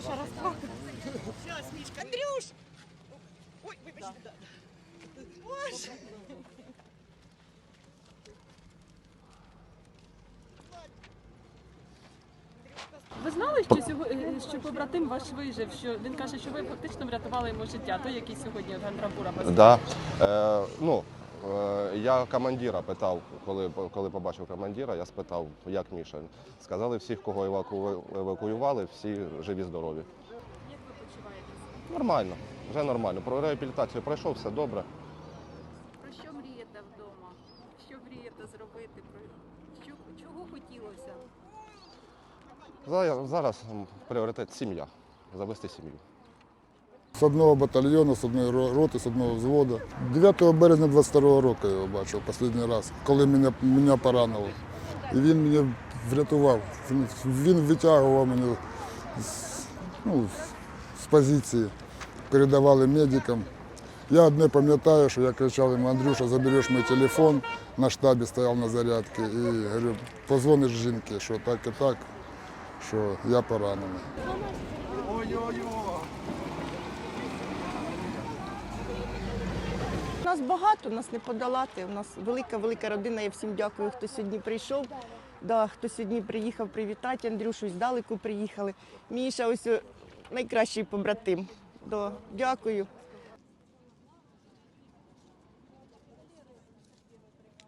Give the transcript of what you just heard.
Міша розплакався. Андрюш! Ой, вибачте, Ви знали, що сьогодні е, що побратим ваш вижив? Що він каже, що ви фактично врятували йому життя, той який сьогодні гандрабура без Да. Е, ну, я командира питав, коли, коли побачив командира, я спитав, як Міша. Сказали, всіх, кого еваку, евакуювали, всі живі, здорові. Як ви почуваєтеся? Нормально, вже нормально. Про реабілітацію пройшов, все добре. Про що мрієте вдома? Що мрієте зробити? Про що чого хотілося? Зараз, зараз пріоритет сім'я, завести сім'ю. З одного батальйону, з одної роти, з одного взводу. 9 березня 22 року я його бачив останній раз, коли мене, мене поранило. І він мене врятував. Він, витягував мене з, ну, з позиції, передавали медикам. Я одне пам'ятаю, що я кричав йому, Андрюша, забереш мій телефон, на штабі стояв на зарядці і говорю, позвониш жінці, що так і так, що я поранений. Нас багато, нас не подолати. У нас велика, велика родина. Я всім дякую, хто сьогодні прийшов. Да, хто сьогодні приїхав привітати Андрюшу, здалеку приїхали. Міша, ось найкращий побратим. Да, дякую.